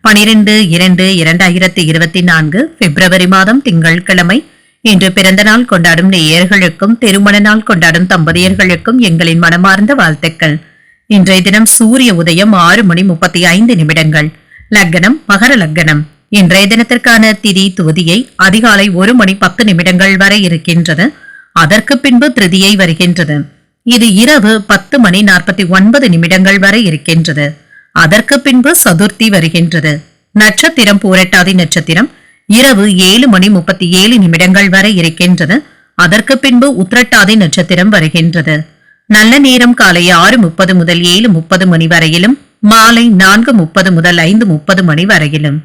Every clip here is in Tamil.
பனிரெண்டு இரண்டு இரண்டாயிரத்தி இருபத்தி நான்கு பிப்ரவரி மாதம் திங்கட்கிழமை. இன்று பிறந்த நாள் கொண்டாடும் நேயர்களுக்கும் திருமண நாள் கொண்டாடும் தம்பதியர்களுக்கும் எங்களின் மனமார்ந்த வாழ்த்துக்கள். இன்றைய தினம் சூரிய உதயம் ஆறு மணி முப்பத்தி ஐந்து நிமிடங்கள். லக்னம் மகர லக்னம். இன்றைய தினத்திற்கான திதி துவதியை அதிகாலை ஒரு மணி பத்து நிமிடங்கள் வரை இருக்கின்றது. அதற்கு பின்பு திருதியை வருகின்றது. இது இரவு பத்து மணி நாற்பத்தி ஒன்பது நிமிடங்கள் வரை இருக்கின்றது. அதற்கு பின்பு சதுர்த்தி வருகின்றது. நட்சத்திரம் பூரட்டாதி நட்சத்திரம் இரவு ஏழு மணி முப்பத்தி ஏழு நிமிடங்கள் வரை இருக்கின்றது. அதற்கு பின்பு உத்திரட்டாதி நட்சத்திரம் வருகின்றது. நல்ல நேரம் காலை ஆறு முப்பது முதல் ஏழு முப்பது மணி வரையிலும் மாலை நான்கு முப்பது முதல் ஐந்து முப்பது மணி வரையிலும்.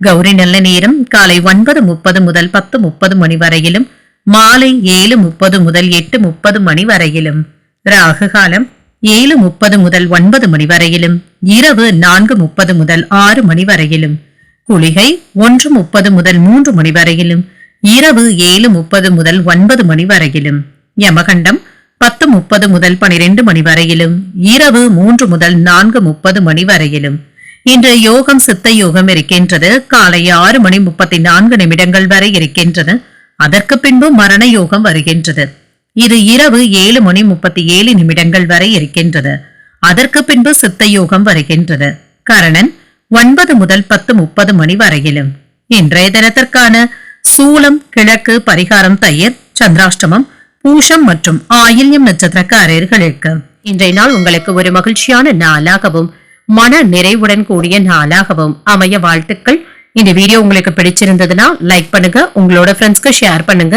கௌரி நல்ல நேரம் காலை ஒன்பது முப்பது முதல் பத்து முப்பது மணி வரையிலும் மாலை ஏழு முப்பது முதல் எட்டு முப்பது மணி வரையிலும். ராகு காலம் ஏழு முப்பது முதல் ஒன்பது மணி வரையிலும் இரவு நான்கு முப்பது முதல் ஆறு மணி வரையிலும் குளிகை ஒன்று முப்பது முதல் மூன்று மணி வரையிலும் இரவு ஏழு முப்பது முதல் ஒன்பது மணி வரையிலும் யமகண்டம் பத்து முப்பது முதல் பனிரெண்டு மணி வரையிலும் இரவு மூன்று முதல் நான்கு முப்பது மணி வரையிலும். இன்று யோகம் சித்த யோகம் இருக்கின்றது. காலை ஆறு மணி முப்பத்தி நான்கு நிமிடங்கள் வரை இருக்கின்றது. அதற்கு பின்பு மரண யோகம் வருகின்றது. இது இரவு ஏழு மணி முப்பத்தி ஏழு நிமிடங்கள் வரை இருக்கின்றது. அதற்கு பின்பு சித்த யோகம் வருகின்றது. கரணன் ஒன்பது முதல் பத்து முப்பது மணி வரையிலும். இன்றைய தினத்திற்கான சூலம் கிழக்கு பரிகாரம் தயிர் சந்திராஷ்டமம் பூஷம் மற்றும் ஆயில்யம் நட்சத்திரக்காரர்களுக்கு இன்றைய நாள் உங்களுக்கு ஒரு மகிழ்ச்சியான நாளாகவும் மன நிறைவுடன் கூடிய நாளாகவும் அமைய வாழ்த்துக்கள். இந்த வீடியோ உங்களுக்கு பிடிச்சிருந்ததுன்னா லைக் பண்ணுங்க. உங்களோட ஃப்ரெண்ட்ஸ்க்கு ஷேர் பண்ணுங்க.